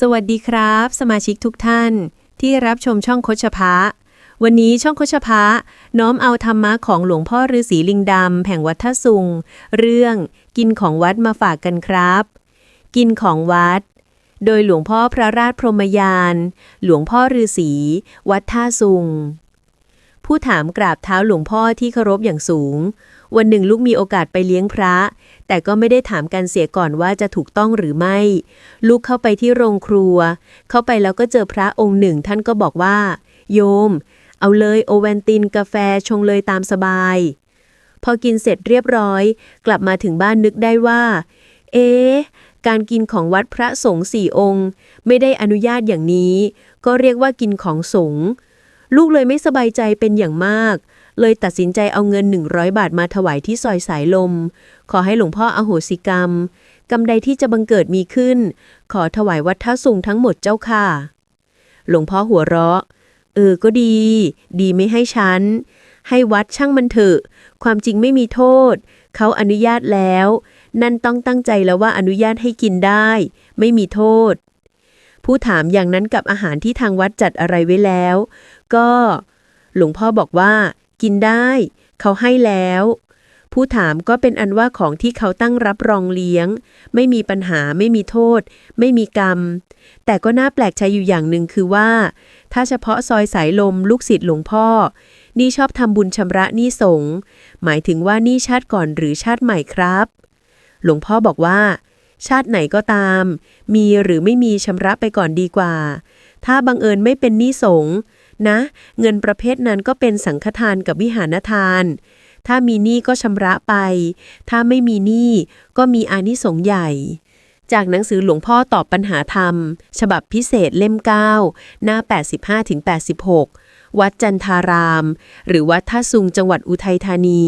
สวัสดีครับ สมาชิกทุกท่าน ที่รับชมช่องโคชพะ วันนี้ช่องโคชพะ น้อมเอาธรรมะของหลวงพ่อฤาษีลิงดำแห่งวัดท่าสุง เรื่องกินของวัดมาฝากกันครับ กินของวัด โดยหลวงพ่อพระราชพรหมยาน หลวงพ่อฤาษีวัดท่าสุง ผู้ถามกราบเท้าหลวงพ่อที่เคารพอย่างสูง วันหนึ่งลูกมีโอกาสไปเลี้ยงพระ แต่ก็ไม่ได้ถามกันเสียก่อนว่าจะถูกต้องหรือไม่ ลูกเข้าไปที่โรงครัว เข้าไปแล้วก็เจอพระองค์หนึ่ง ท่านก็บอกว่า โยม เอาเลยโอแวนตินกาแฟชงเลยตามสบาย พอกินเสร็จเรียบร้อย กลับมาถึงบ้านนึกได้ว่า เอ๊ะการกินของวัดพระสงฆ์สี่องค์ ไม่ได้อนุญาตอย่างนี้ ก็เรียกว่ากินของสงฆ์ ลูกเลยไม่สบายใจเป็นอย่างมาก เลยตัดสินใจเอาเงิน 100 บาทมาถวายที่ซอยสายลม ขอให้หลวงพ่ออโหสิกรรม กรรมใดที่จะบังเกิดมีขึ้น ขอถวายวัดท่าสุงทั้งหมดเจ้าค่ะ หลวงพ่อหัวเราะ เออก็ดี ดีไม่ให้ฉัน ให้วัดช่างมันเถอะ ความจริงไม่มีโทษ เขาอนุญาตแล้ว นั่นต้องตั้งใจแล้วว่าอนุญาตให้กินได้ ไม่มีโทษ ผู้ถามอย่างนั้นกับอาหารที่ทางวัดจัดอะไรไว้แล้ว ก็หลวงพ่อบอกว่า กินได้ เขาให้แล้ว ผู้ถามก็เป็นอันว่าของที่เขาตั้งรับรองเลี้ยง ไม่มีปัญหาไม่มีโทษ ไม่มีกรรม แต่ก็น่าแปลกใจอยู่อย่างหนึ่งคือว่า ถ้าเฉพาะซอยสายลมลูกศิษย์หลวงพ่อ นี่ชอบทำบุญชำระหนี้สงหมายถึงว่านี่ชาติก่อนหรือชาติใหม่ครับ หลวงพ่อบอกว่า ชาติไหนก็ตาม มีหรือไม่มีชำระไปก่อนดีกว่า ถ้าบังเอิญไม่เป็นหนี้สงฆ์นะ เงินประเภทนั้นก็เป็นสังฆทานกับวิหารทาน ถ้ามีหนี้ก็ชำระไป ถ้าไม่มีหนี้ก็มีอานิสงส์ใหญ่ จากหนังสือหลวงพ่อตอบปัญหาธรรม ฉบับพิเศษเล่ม 9 หน้า 85-86 วัดจันทาราม หรือวัดท่าซุงจังหวัดอุทัยธานี